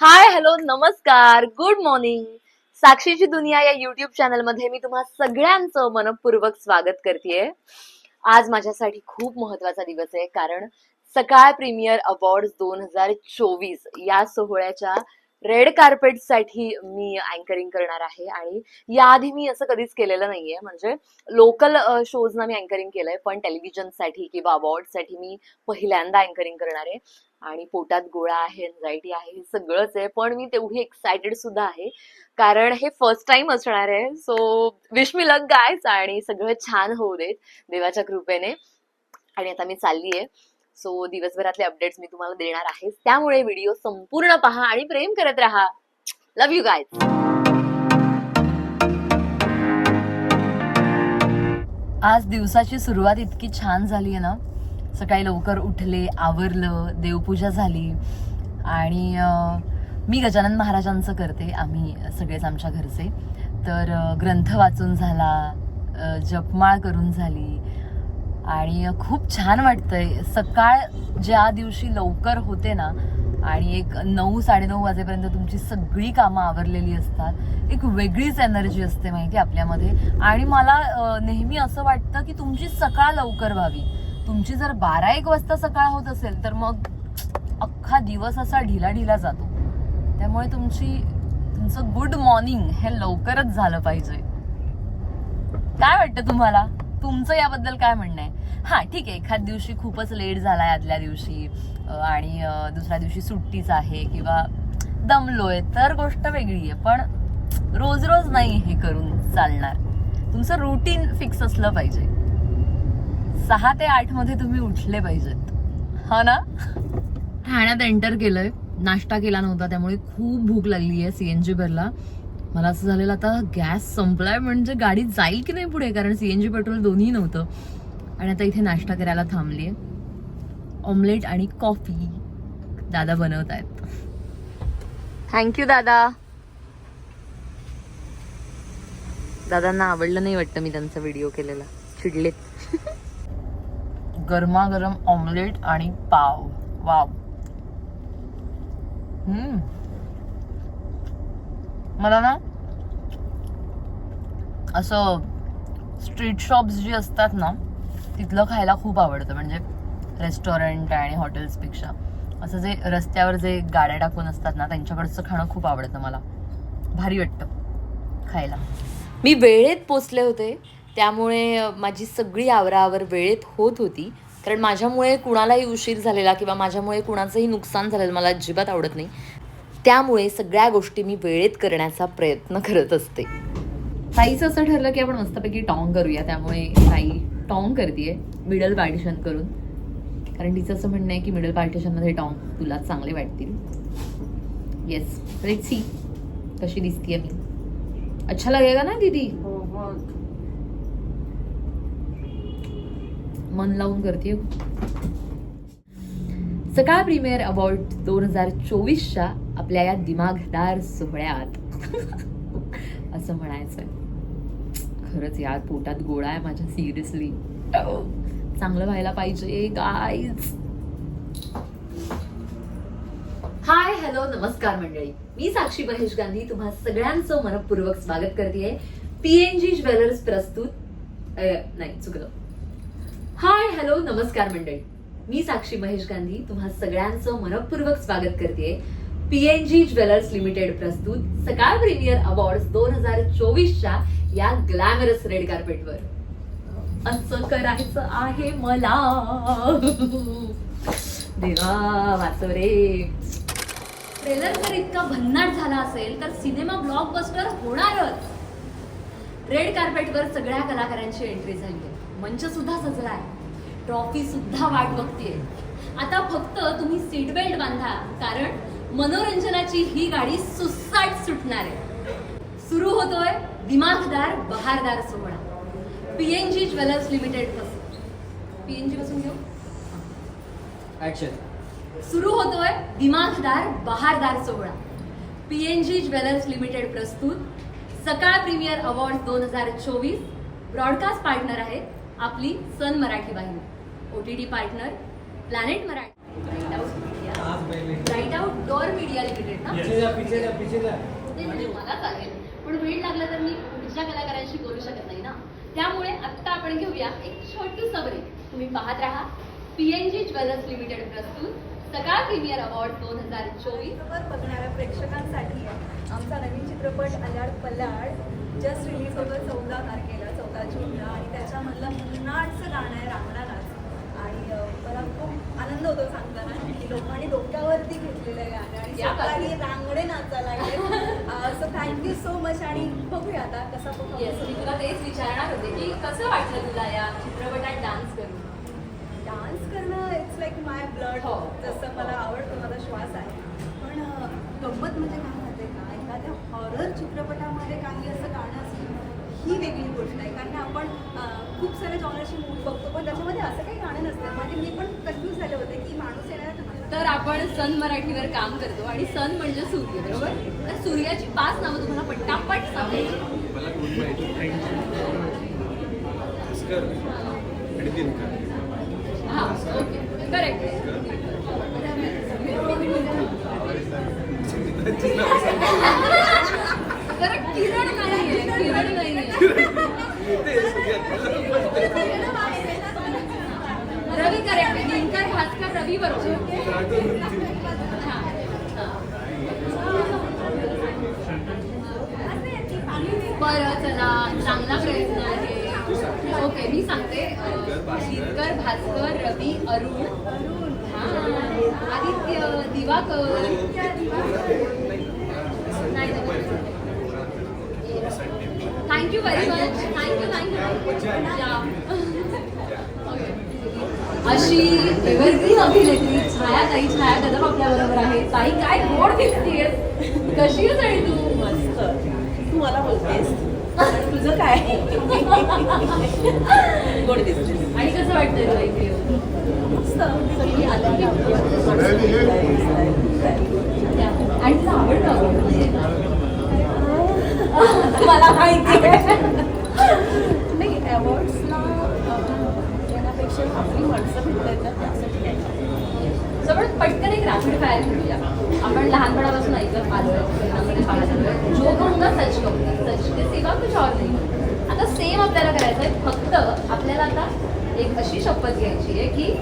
हाय hello नमस्कार good morning. साक्षीची दुनिया या युट्यूब चॅनलमध्ये मी तुम्हा सगळ्यांचं मनपूर्वक स्वागत करतेय. आज माझ्यासाठी खूप महत्त्वाचा दिवस आहे कारण सकाळ प्रीमियर अवॉर्ड दोन हजार चोवीस या सोहळ्याच्या रेड कार्पेटसाठी मी अँकरिंग करणार आहे. आणि याआधी मी असं कधीच केलेलं नाहीये. म्हणजे लोकल शोजना मी अँकरिंग केलंय पण टेलिव्हिजनसाठी किंवा अवॉर्डसाठी मी पहिल्यांदा अँकरिंग करणार आहे. आणि पोटात गोळा आहे एन्झायटी आहे हे सगळंच आहे. पण मी तेवढी एक्सायटेड सुद्धा आहे. कारण हे फर्स्ट टाइम असणार आहे. सो विश मी लक गायच आणि सगळं छान होऊ देत देवाच्या कृपेने. आणि आता मी चालली आहे. सो दिवसभरातले अपडेट्स मी तुम्हाला देणार आहे. त्यामुळे व्हिडिओ संपूर्ण पहा आणि प्रेम करत राहा. लव्ह यू गायज आज दिवसाची सुरुवात इतकी छान झाली आहे ना. सकाळी लवकर उठले आवरलं देवपूजा झाली. आणि मी गजानन महाराजांचं करते आम्ही सगळेच आमच्या घरचे. तर ग्रंथ वाचून झाला जपमाळ करून झाली. आणि खूप छान वाटतंय. सकाळ ज्या दिवशी लवकर होते ना आणि एक नऊ साडेनऊ वाजेपर्यंत तुमची सगळी कामं आवरलेली असतात एक वेगळीच एनर्जी असते माहिती आपल्यामध्ये. आणि मला नेहमी असं वाटतं की तुमची सकाळ लवकर व्हावी. तुमची जर बारा एक वाजता सकाळ होत असेल तर मग अख्खा दिवस असा ढिला ढिला जातो. त्यामुळे तुमची तुमचं गुड मॉर्निंग हे लवकरच झालं पाहिजे. काय वाटतं तुम्हाला? तुमचं याबद्दल काय म्हणणं आहे? हा ठीक आहे. एखाद दिवशी खूपच लेट झालाय आदल्या दिवशी आणि दुसऱ्या दिवशी सुट्टीच आहे किंवा दमलोय तर गोष्ट वेगळी आहे. पण रोज रोज नाही हे करून चालणार. तुमचं रुटीन फिक्स असलं पाहिजे. सहा ते आठमध्ये तुम्ही उठले पाहिजेत. हा ना? ठाण्यात एंटर केलंय. नाश्ता केला नव्हता त्यामुळे खूप भूक लागली आहे सीएनजी भरला. मला असं झालेलं आता गॅस संपलाय म्हणजे गाडी जाईल की नाही पुढे? कारण सीएनजी पेट्रोल दोन्ही नव्हतं. आणि आता इथे नाश्ता करायला थांबली आहे ऑमलेट आणि कॉफी दादा बनवत आहेत. थँक्यू दादा. दादांना आवडलं नाही वाटतं मी त्यांचा व्हिडिओ केलेला. चिडलेत. गरमागरम ऑमलेट आणि पाव. वाव. मला ना असं स्ट्रीट शॉप्स जी असतात ना तिथलं खायला खूप आवडतं. म्हणजे रेस्टॉरंट आणि हॉटेल्सपेक्षा असं जे रस्त्यावर जे गाड्या टाकून असतात ना त्यांच्याकडचं खाणं खूप आवडतं मला. भारी वाटतं खायला. मी वेळेत पोचले होते. त्यामुळे माझी सगळी आवराआवर वेळेत होत होती. कारण माझ्यामुळे कुणालाही उशीर झालेला किंवा माझ्यामुळे कुणाचंही नुकसान झालेलं मला अजिबात आवडत नाही. त्यामुळे सगळ्या गोष्टी मी वेळेत करण्याचा प्रयत्न करत असते. ताईचं असं ठरलं की आपण मस्तपैकी टॉंग करूया. त्यामुळे ताई टॉंग करते मिडल पार्टिशन करून. कारण तिचं असं म्हणणं आहे की मिडल पार्टिशनमध्ये टॉंग तुला चांगले वाटतील. येस सी कशी दिसतीये मी. अच्छा लगेगा ना दीदी? मन लावून करते सकाळ प्रीमियर अवॉर्ड दोन हजार चोवीसच्या आपल्या या दिमागदार सोहळ्यात. असं म्हणायचंय. खरंच यार पोटात गोळा आहे माझ्या सिरियसली. चांगलं व्हायला पाहिजे गाईज हाय हॅलो नमस्कार मंडळी. मी साक्षी महेश गांधी तुम्हा सगळ्यांचं मनपूर्वक स्वागत करते पीएनजी ज्वेलर्स प्रस्तुत नाही चुकलं. हाय हॅलो नमस्कार मंडळी. मी साक्षी महेश गांधी तुम्हा सगळ्यांचं मनपूर्वक स्वागत करते पीएनजी ज्वेलर्स लिमिटेड प्रस्तुत सकाळ प्रीमियर अवॉर्ड दोन हजार चोवीसच्या या ग्लॅमरस रेड कार्पेटवर असं करायचं आहे मला. देवा वाचव रे. ट्रेलर जर इतका भन्नाट झाला असेल तर सिनेमा ब्लॉकबस्टर होणारच. रेड कार्पेटवर सगळ्या कलाकारांची एंट्री झाली आहे मंच सुद्धा सजला आहे. ट्रॉफी सुद्धा वाट बघतीये. आता फक्त तुम्ही सीट बेल्ट बांधा कारण मनोरंजनाची ही गाडी सुसाट सुटणार. आहे सुरू होतोय दिमागदार बहारदार सोहळा. पीएनजी ज्वेलर्स लिमिटेडपासून. पीएनजी पासून घेऊ? सुरू होतोय दिमागदार बहारदार सोहळा. पीएनजी ज्वेलर्स लिमिटेड प्रस्तुत. सकाळ प्रीमियर अवॉर्ड दोन हजार चोवीस ब्रॉडकास्ट पार्टनर आहेत आपली सन मराठी वाहिनी O T T partner planet Marathi. Right out media door media limited पीछे जा पीछे जा पीछे जा. ते म्हणजे मला चालेल. पण वेळ लागला तर मी पुढच्या कलाकारांशी बोलू शकत नाही ना? त्यामुळे आत्ता आपण घेऊया एक छोटी सबरी तुम्ही पाहत राहा. पीएनजी ज्वेलर्स लिमिटेड प्रस्तुत. सकाळ प्रीमियर अवॉर्ड दोन हजार चोवीस. बघणाऱ्या प्रेक्षकांसाठी आमचा नवीन चित्रपट अल्याड पल्लाड जस्ट रिलीज होतो चौदा तारखेला चौदा जूनला. आणि त्याच्यामधलं मुन्नाडचं गाणं आहे रांगणानाच आणि अं, मला खूप आनंद होतो सांगताना की लोकांनी डोक्यावरती घेतलेलं आहे गाणं आणि सकाळी रांगडे नाचायला लागले. सो थँक्यू सो मच आणि बघूया आता कसा येस मी तुला तेच विचारणार होते की कसं वाटलं तुला या चित्रपटात डान्स करून? डान्स करणं इट्स लाईक माय ब्लड हो. आवडतं माझा श्वास आहे. पण गंमत म्हणजे काय माहिती का? एखाद्या हॉरर चित्रपटामध्ये काही असं गाणं असणं ही वेगळी गोष्ट आहे. कारण आपण खूप साऱ्या जॉनरची मूवी बघतो पण त्याच्यामध्ये असं काही गाणं नसतं. म्हणजे मी पण कन्फ्यूज झाले होते की माणूस येणार तर आपण सन मराठीवर काम करतो आणि सन म्हणजे सूर्य बरोबर? तर सूर्याची पाच नावं तुम्हाला पट्टापट सांगायची. हा ओके. करेक्ट तर किरण नाहीये किरण नाहीये रवी करेक्ट दिनकर भास्कर रवी बरोबर बरं चला चांगला प्रयत्न आहे ओके मी सांगते Dinkar Bhaskar Ravi Arun Aditya Diwakar. Thank you very much thank you thank you अशी एव्हरग्रीन अभिनेत्री छाया ताई छाया कदम आपल्या बरोबर आहे. ताई काय गोड दिसतीयस कशी आहेस आणि तू? मस्त. तू मला बोलतेस. तुझं काय? गोड दिसते आणि कसं वाटतंय तुला इथे येऊन? मस्त. सगळी आली आणि तुला आवडतं? मला माहिती आहे. नाही अवॉर्ड्सला येण्यापेक्षा आपली माणसं भेटतात येतात त्यासाठी जवळ पटकन एक रॅपिड फायर खेळूया आपण लहानपणापासून ऐकत आलोय. जो कहूंगा सच कहूंगा सच के सेवा कुछ और नाही. आता सेम आपल्याला करायचं आहे. फक्त आपल्याला आता एक अशी शपथ घ्यायची आहे की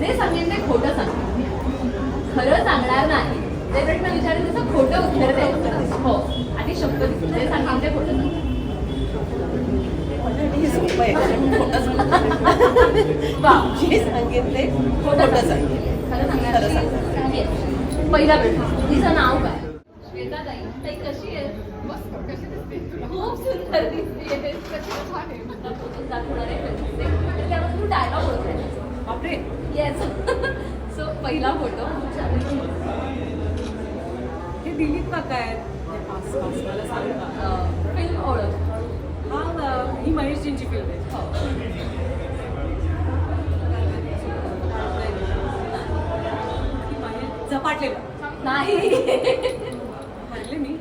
जे सांगेल ते खोटं सांग खरं सांगणार नाही. प्रश्न विचारेल त्याचं खोटं उत्तर द्यायचं. हो. आणि शपथ जे सांगेल ते खोटं हे जे सांगितले खोटं सांगते खरं. पहिला प्रश्न. तिचं नाव काय? श्वेता ताई ताई कशी आहे खूप सुंदर दिसते. दाखवणार आहे तू डायलॉग ओळखायचा. बापरे. येस सो पहिला फोटो हे दिलीप काका आहेत. हे फिल्म ओळख. हा ही महेशजींची फिल्म आहे. हो. नाही. मी.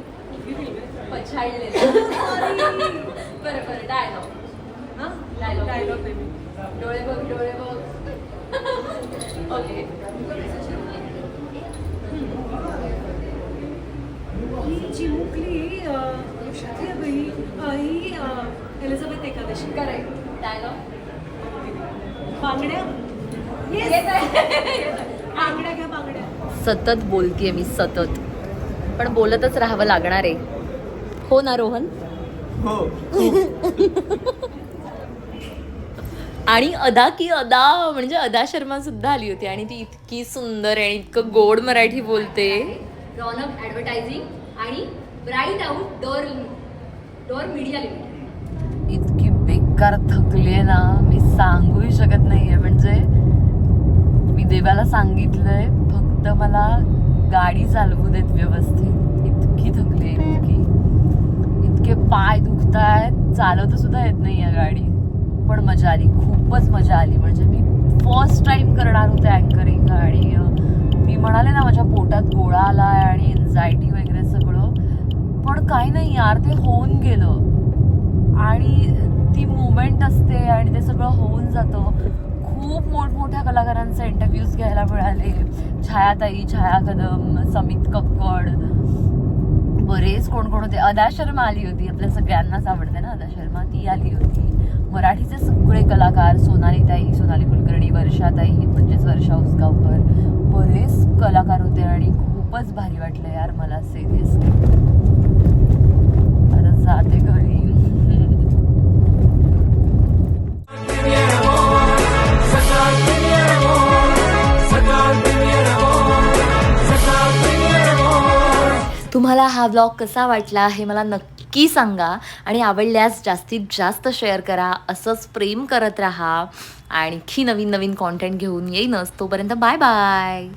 बरं बरं डायलॉग हां. डायलॉग मी. डोळे बघ डोळे बघ. ओके ही चिमुकली अ, कुठली आहे ही अ, ही अ, एलिझाबेथ एकादशी करेक्ट डायलॉग बांगड्या येत आहे बांगड्या घ्या बांगड्या सतत बोलतीये मी सतत. पण बोलतच राहावं लागणार आहे. हो ना रोहन? हो. आणि अदा की अदा म्हणजे अदा शर्मा सुद्धा आली होती आणि ती इतकी सुंदर आहे आणि इतकं गोड मराठी बोलते. रॉनक ऍडव्हर्टायझिंग आणि bright out door door media limited बेकार थकले ना मी सांगूही शकत नाहीये. म्हणजे मी देवाला सांगितलंय फक्त मला गाडी चालवू देत व्यवस्थित. इतकी थकली इतकी. इतके पाय दुखतायत चालवता सुद्धा येत नाही या गाडी. पण मजा आली खूपच मजा आली. म्हणजे मी फर्स्ट टाइम करणार होते अँकरिंग आणि मी म्हणाले ना माझ्या पोटात गोळा आलाय आणि एन्झायटी वगैरे सगळं. पण काही नाही यार ते होऊन गेलं. आणि ती मुवमेंट असते आणि ते सगळं होऊन जातं. खूप मोठमोठ्या कलाकारांचे इंटरव्ह्यूज घ्यायला मिळाले. छायाताई छाया कदम समित कक्कड बरेच कोण कोण होते. अदा शर्मा आली होती. आपल्या सगळ्यांनाच आवडते ना अदा शर्मा? ती आली होती. मराठीचे सगळे कलाकार सोनाली ताई सोनाली कुलकर्णी वर्षाताई म्हणजेच वर्षा उसगावकर. बरेच कलाकार होते आणि खूपच भारी वाटलं यार मला सिरियसली आता जाते घरी. तुम्हाला हा ब्लॉग कसा वाटला हे मला नक्की सांगा आणि आवडल्यास जास्तीत जास्त शेअर करा असंच प्रेम करत राहा. आणखी नवीन नवीन कॉन्टेंट घेऊन येईनच. तोपर्यंत बाय बाय